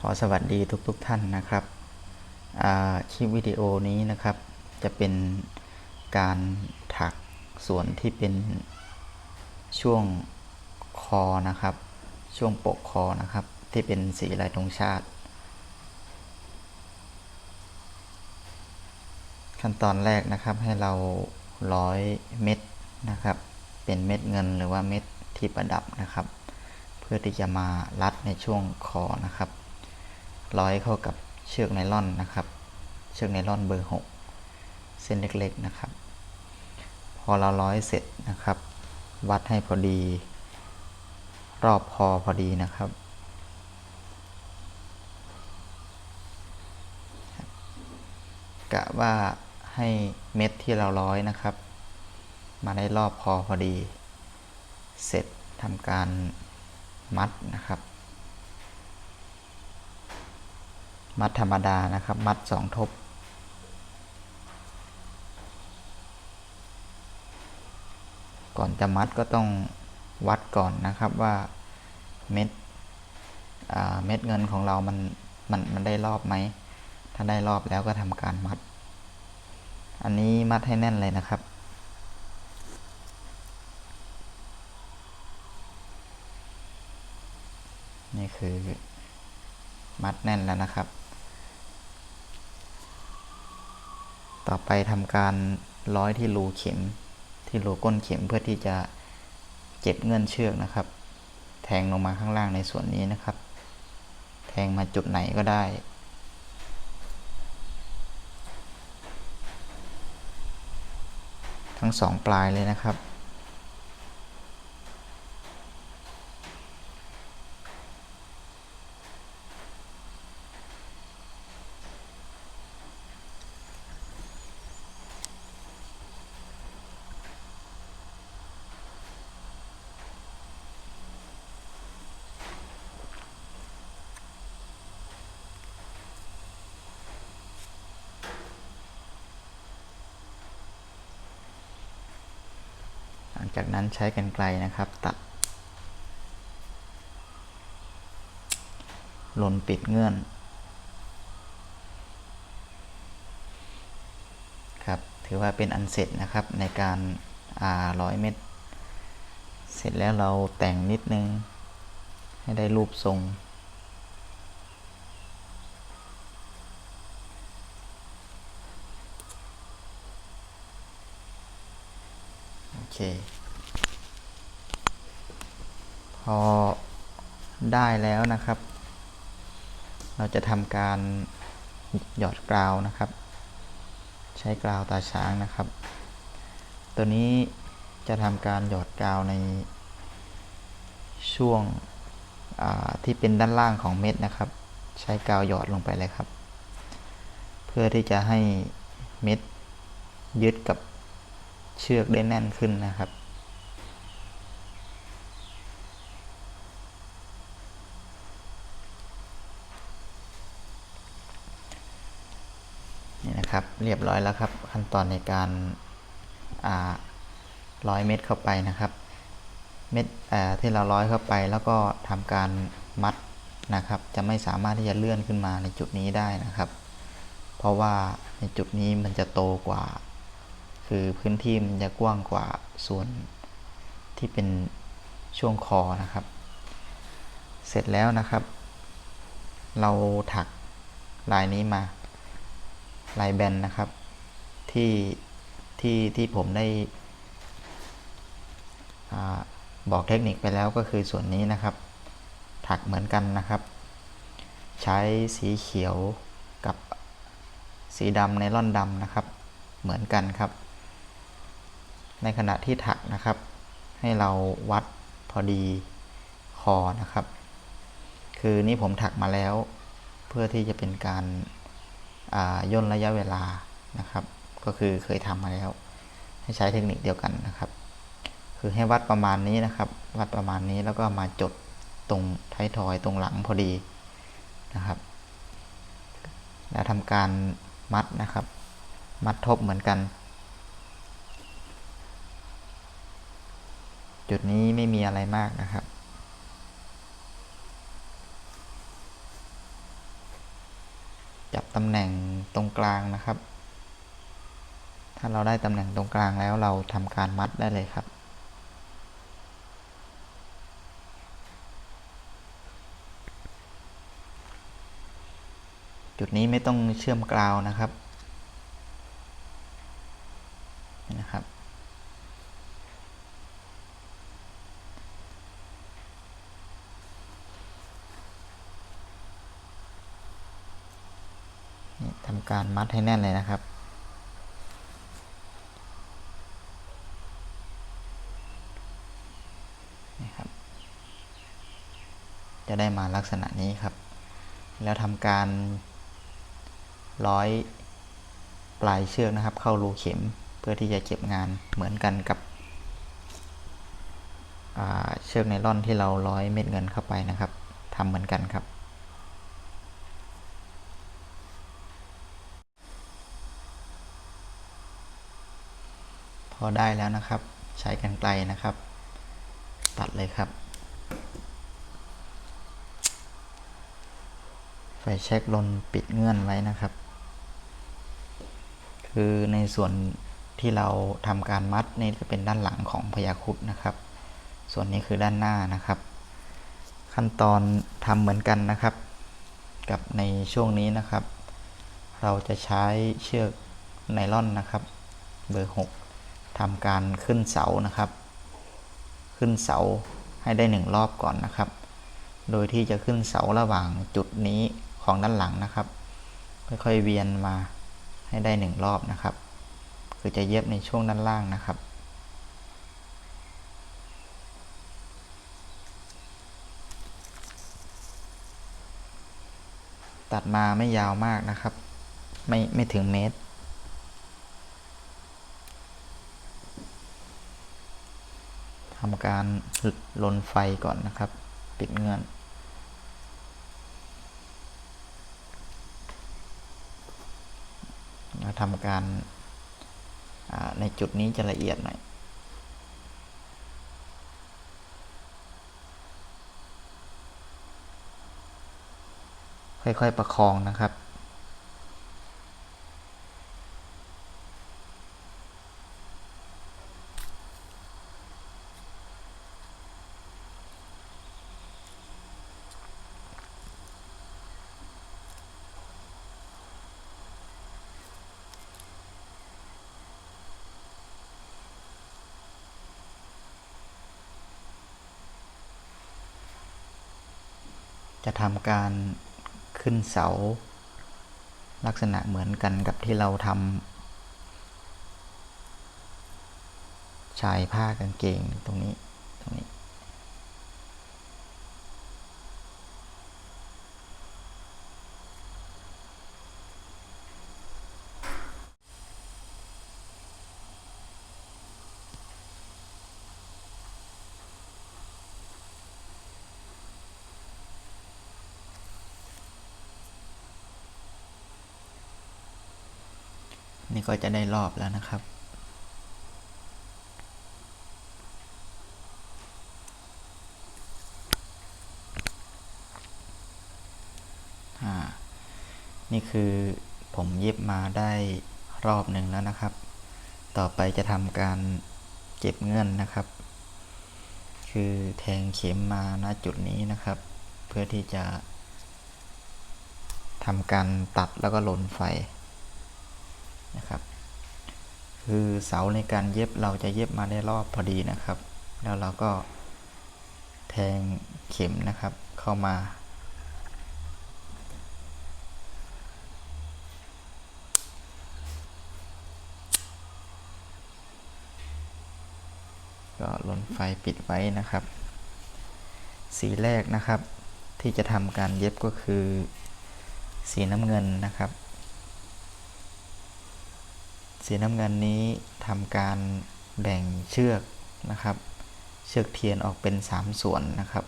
ขอสวัสดีทุกๆทท่านนะครับคลิปวิดีโอนี้นะครับ จะเป็นการถักส่วนที่เป็นช่วงคอนะครับ ช่วงปกคอนะครับ ที่เป็นสีลายธงชาติ ขั้นตอนแรกนะครับให้เราร้อยเม็ดนะครับ เป็นเม็ดเงินหรือว่าเม็ดที่ประดับนะครับ เพื่อที่จะมารัดในช่วงคอนะครับ ร้อยเข้ากับเชือกไนล่อนนะครับ เชือกไนล่อนเบอร์ 6 เส้นเล็กๆนะครับ พอเราร้อยเสร็จนะครับ วัดให้พอดี รอบคอพอดีนะครับกะว่าให้เม็ดที่เราร้อยนะครับ มาได้รอบคอพอดี เสร็จทำการมัดนะครับ มัดธรรมดานะครับ มัดสองทบ ก่อนจะมัดก็ต้องวัดก่อนนะครับว่าเม็ดเม็ดเงินของเรามันมันมันได้รอบไหม ถ้าได้รอบแล้วก็ทำการมัด อันนี้มัดให้แน่นเลยนะครับนี่คือมัดแน่นแล้วนะครับ ต่อไปทำการร้อยที่รูเข็ม ที่รูก้นเข็มเพื่อที่จะเก็บเงื่อนเชือกนะครับ แทงลงมาข้างล่างในส่วนนี้นะครับ แทงมาจุดไหนก็ได้ทั้งสองปลายเลยนะครับ จากนั้นใช้กันไกลนะครับตัดหล่นปิดเงื่อนครับถือว่าเป็นอันเสร็จนะครับในการอ่าร้อยเม็ดเสร็จแล้วเราแต่งนิดนึง ให้ได้รูปทรงโอเค พอได้แล้วนะครับ เราจะทำการหยอดกราวนะครับ ใช้กราวตาช้างนะครับ ตัวนี้จะทำการหยอดกราวในช่วงที่เป็นด้านล่างของเม็ดนะครับ ใช้กาวหยอดลงไปเลยครับ เพื่อที่จะให้เม็ดยึดกับเชือกได้แน่นขึ้นนะครับ นะครับ เรียบร้อยแล้วครับ ขั้นตอนในการร้อยเม็ดเข้าไปนะครับ เม็ดที่เราร้อยเข้าไปแล้วก็ทำการมัดนะครับ จะไม่สามารถที่จะเลื่อนขึ้นมาในจุดนี้ได้นะครับ เพราะว่าในจุดนี้มันจะโตกว่า คือพื้นที่มันจะกว้างกว่าส่วนที่เป็นช่วงคอนะครับ เสร็จแล้วนะครับ เราถักลายนี้มา ลายแบนนะครับที่ที่ที่ผมได้บอกเทคนิคไปแล้วก็คือส่วนนี้นะครับ ถักเหมือนกันนะครับ ใช้สีเขียวกับสีดำในร่อนดำนะครับ เหมือนกันครับ ในขณะที่ถักนะครับ ให้เราวัดพอดีคอนะครับ คือนี่ผมถักมาแล้ว เพื่อที่จะเป็นการ ย่นระยะเวลานะครับ ก็คือเคยทำมาแล้ว ให้ใช้เทคนิคเดียวกันนะครับ คือให้วัดประมาณนี้นะครับ วัดประมาณนี้แล้วก็มาจดตรงท้ายทอยตรงหลังพอดีนะครับ แล้วทำการมัดนะครับ มัดทบเหมือนกัน จุดนี้ไม่มีอะไรมากนะครับ จับ ตำแหน่งตรงกลางนะครับ ถ้าเราได้ตำแหน่งตรงกลางแล้วเราทำการมัดได้เลยครับจุดนี้ไม่ต้องเชื่อมกราวนะครับนี่นะครับ นี่ทำการ มัดให้แน่นเลยนะครับ นี่ครับ จะได้มาลักษณะนี้ครับ แล้วทำการร้อยปลายเชือกนะครับ เข้ารูเข็มเพื่อที่จะเก็บงานเหมือนกันกับเชือกไนล่อนที่เราร้อยเม็ดเงินเข้าไปนะครับทำเหมือนกันครับ พอได้แล้วนะครับ ใช้กันไกลนะครับ ตัดเลยครับ ไฟแช็กลนปิดเงื่อนไว้นะครับ คือในส่วนที่เราทำการมัดนี่จะเป็นด้านหลังของพยาคุดนะครับ ส่วนนี้คือด้านหน้านะครับ ขั้นตอนทำเหมือนกันนะครับ กับในช่วงนี้นะครับ เราจะใช้เชือกไนล่อนนะครับ เบอร์ 6 ทำการขึ้นเสานะครับ ขึ้นเสาให้ได้หนึ่งรอบก่อนนะครับ โดยที่จะขึ้นเสาระหว่างจุดนี้ของด้านหลังนะครับ ค่อยๆเวียนมาให้ได้หนึ่งรอบนะครับ คือจะเย็บในช่วงด้านล่างนะครับตัดมาไม่ยาวมากนะครับ ไม่ไม่ถึงเมตร ทำการลนไฟก่อนนะครับ ปิดเงื่อนเราทำการในจุดนี้จะละเอียดหน่อยค่อยๆ ประคองนะครับ จะทำการขึ้นเสา ลักษณะเหมือนกันกับที่เราทำชายผ้ากางเกงตรงนี้ตรงนี้ นี่ก็จะได้รอบแล้วนะครับ นี่คือผมเย็บมาได้รอบหนึ่งแล้วนะครับ ต่อไปจะทำการเก็บเงื่อนนะครับ คือแทงเข็มมาณจุดนี้นะครับ เพื่อที่จะทำการตัดแล้วก็หล่นไฟ นะครับ คือเสาในการเย็บเราจะเย็บมาได้รอบพอดีนะครับ แล้วเราก็แทงเข็มนะครับเข้ามา ก็ลนไฟปิดไว้นะครับ สีแรกนะครับที่จะทำการเย็บก็คือสีน้ำเงินนะครับ สีน้ำเงินนี้ทำการแบ่งเชือกนะครับ เชือกเทียนออกเป็น 3 ส่วนนะครับ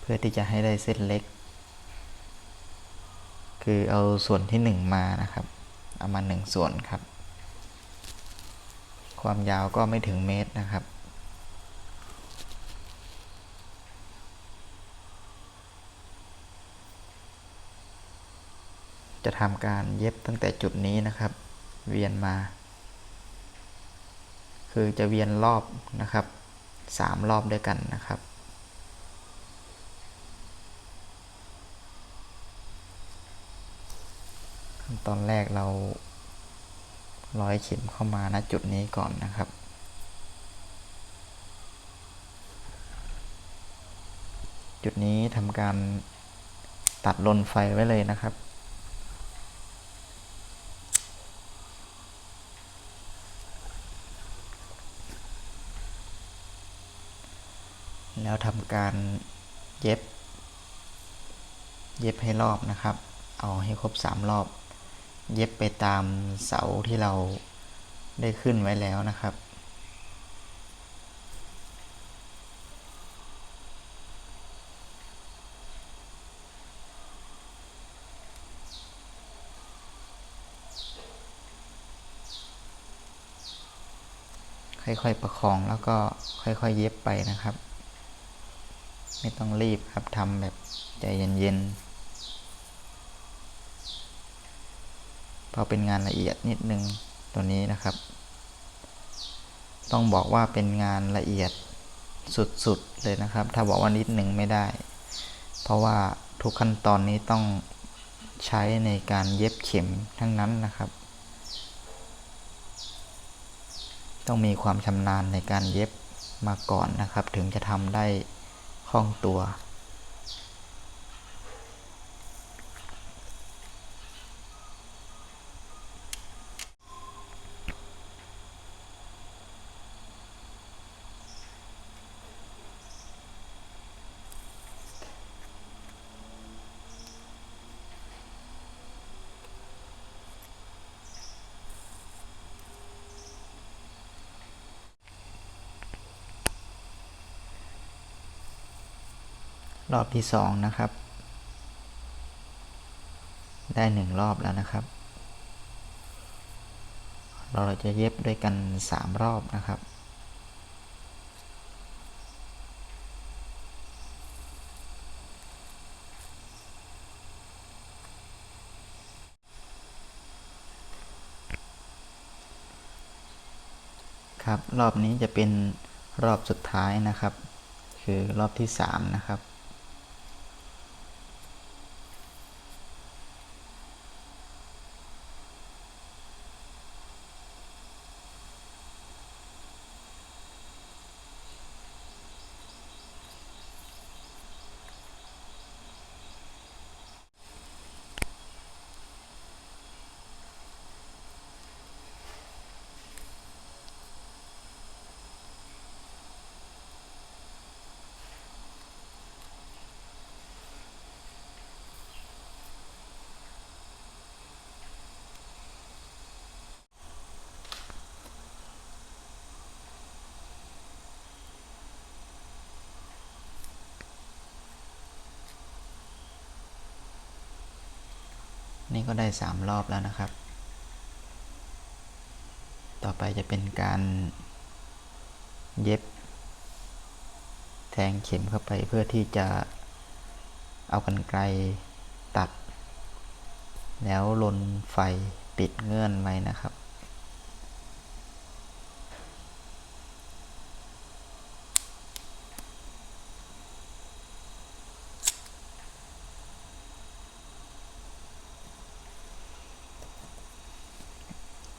เพื่อที่จะให้ได้เส้นเล็ก คือเอาส่วนที่ 1 มานะครับ เอามา 1 ส่วนครับ ความยาวก็ไม่ถึงเมตรนะครับจะทำการเย็บตั้งแต่จุดนี้นะครับ เวียนมา คือจะเวียนรอบนะครับสามรอบด้วยกันนะครับ ขั้นตอนแรกเราร้อยเข็มเข้ามาณจุดนี้ก่อนนะครับจุดนี้ทำการตัดลนไฟไว้เลยนะครับ แล้วทำการเย็บ เย็บให้รอบนะครับ เอาให้ครบสามรอบ เย็บไปตามเสาที่เราได้ขึ้นไว้แล้วนะครับค่อยๆ ประคองแล้วก็ค่อยๆ เย็บไปนะครับ ไม่ต้องรีบครับทำแบบใจเย็นๆพราะเป็นงานละเอียดนิดนึงตัวนี้นะครับ ต้องบอกว่าเป็นงานละเอียดสุดๆเลยนะครับ ถ้าบอกว่านิดหนึ่งไม่ได้ เพราะว่าทุกขั้นตอนนี้ต้องใช้ในการเย็บเข็มทั้งนั้นนะครับ ต้องมีความชำนาญในการเย็บมาก่อนนะครับ ถึงจะทำได้ คล่องตัว รอบที่สองนะครับ ได้หนึ่งรอบแล้วนะครับ เราจะเย็บด้วยกันสามรอบนะครับครับรอบนี้จะเป็นรอบสุดท้ายนะครับ คือรอบที่สามนะครับ นี่ก็ได้สามรอบแล้วนะครับ ต่อไปจะเป็นการเย็บ แทงเข็มเข้าไปเพื่อที่จะเอากันไกลตัด แล้วลนไฟปิดเงื่อนไว้นะครับ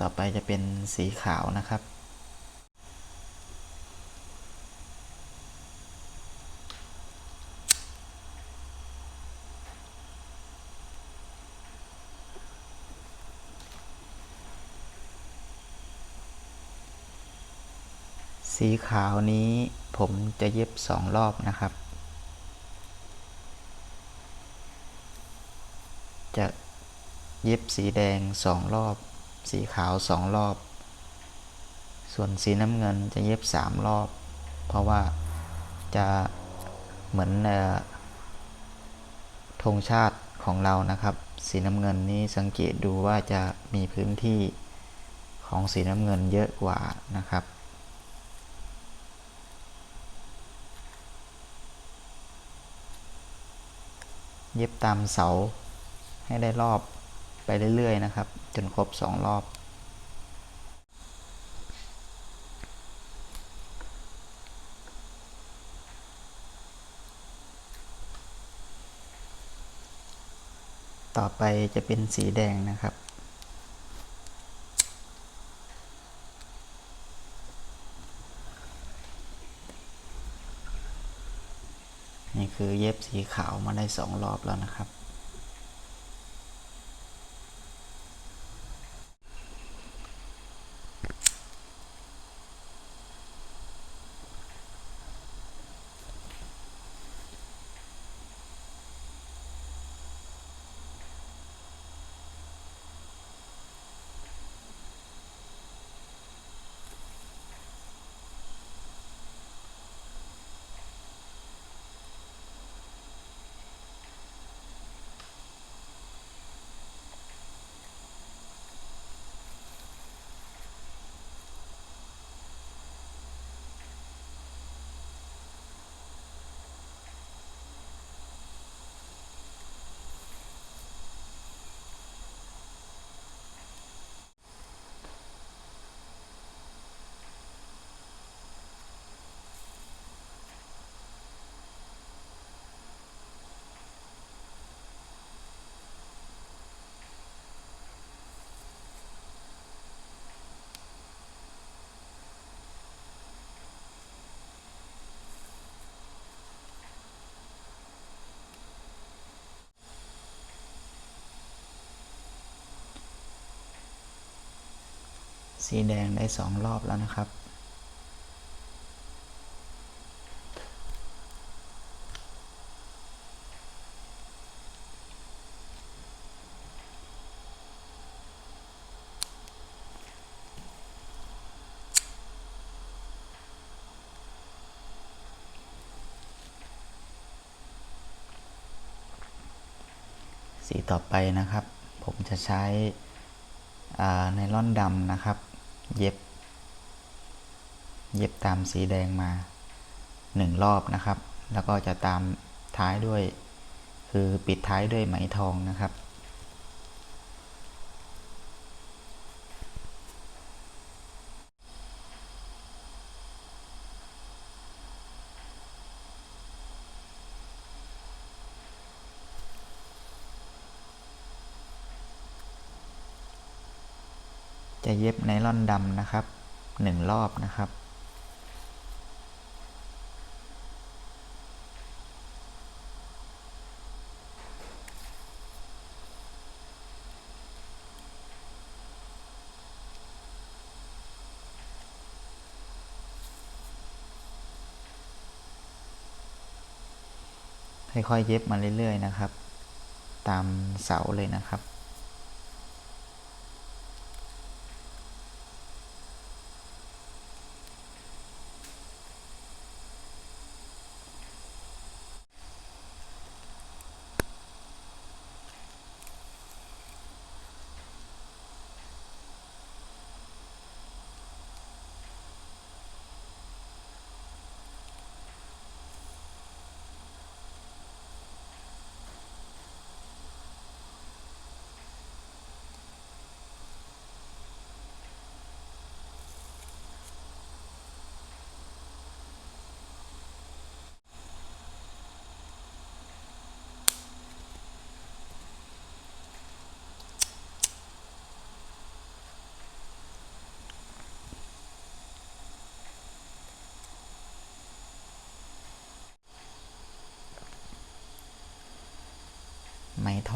ต่อไปจะเป็นสีขาวนะครับ สีขาวนี้ผมจะเย็บสองรอบนะครับ จะเย็บสีแดงสองรอบ สีขาวสองรอบ ส่วนสีน้ำเงินจะเย็บสามรอบ เพราะว่าจะเหมือนธงชาติของเรานะครับ สีน้ำเงินนี้สังเกตดูว่าจะมีพื้นที่ของสีน้ำเงินเยอะกว่านะครับเย็บตามเสาให้ได้รอบ ไปเรื่อยๆนะครับ จนครบ 2 รอบ ต่อไปจะเป็นสีแดงนะครับนี่คือเย็บสีขาวมาได้สองรอบแล้วนะครับ สีแดงได้สองรอบแล้วนะครับ สีต่อไปนะครับ ผมจะใช้ไนล่อนดำนะครับ เย็บ เย็บตามสีแดงมาหนึ่งรอบนะครับ แล้วก็จะตามท้ายด้วย คือปิดท้ายด้วยไหมทองนะครับ เย็บไนล่อนดำนะครับหนึ่งรอบนะครับ ค่อยๆเย็บมาเรื่อยๆนะครับ ตามเสาเลยนะครับ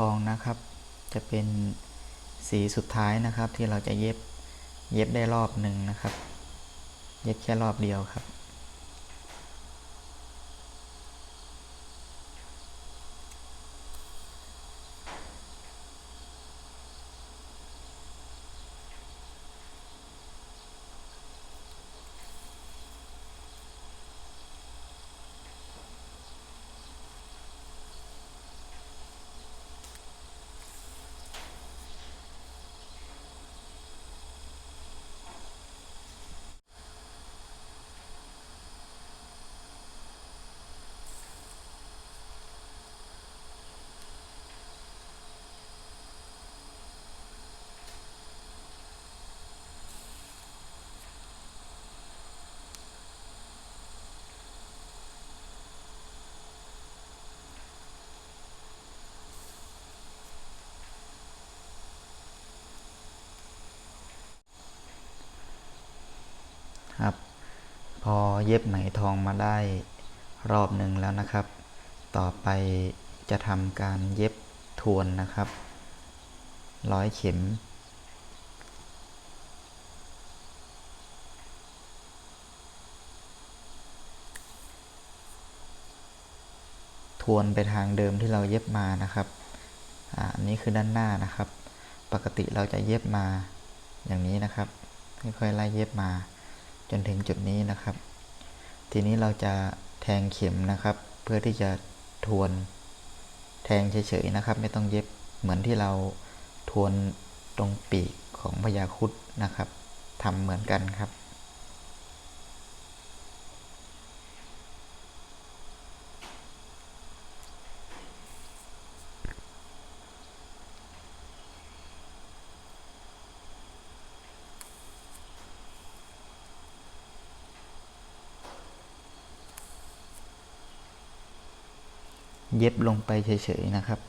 องนะครับ จะเป็นสีสุดท้ายนะครับ ที่เราจะเย็บเย็บได้รอบหนึ่งนะครับ เย็บแค่รอบเดียวครับ ครับ พอเย็บไหมทองมาได้รอบหนึ่งแล้วนะครับ ต่อไปจะทำการเย็บทวนนะครับ ร้อยเข็มทวนไปทางเดิมที่เราเย็บมานะครับ อันนี้คือด้านหน้านะครับ ปกติเราจะเย็บมาอย่างนี้นะครับ ค่อยๆไล่เย็บมา จนถึงจุดนี้นะครับ ทีนี้เราจะแทงเข็มนะครับ เพื่อที่จะทวนแทงเฉยๆนะครับ ไม่ต้องเย็บเหมือนที่เราทวนตรงปีกของพยาคุดนะครับทำเหมือนกันครับ เย็บลงไปเฉยๆนะครับ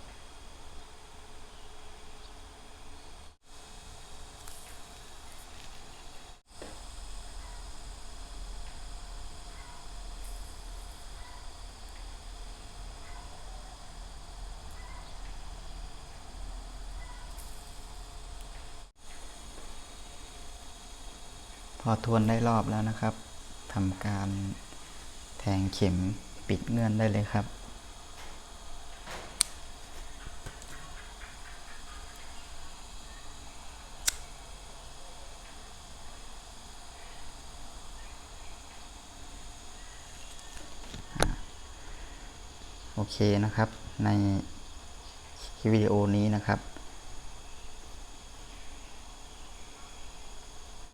พอทวนได้รอบแล้วนะครับทำการแทงเข็มปิดเงื่อนได้เลยครับ นะครับ ในวิดีโอนี้นะครับ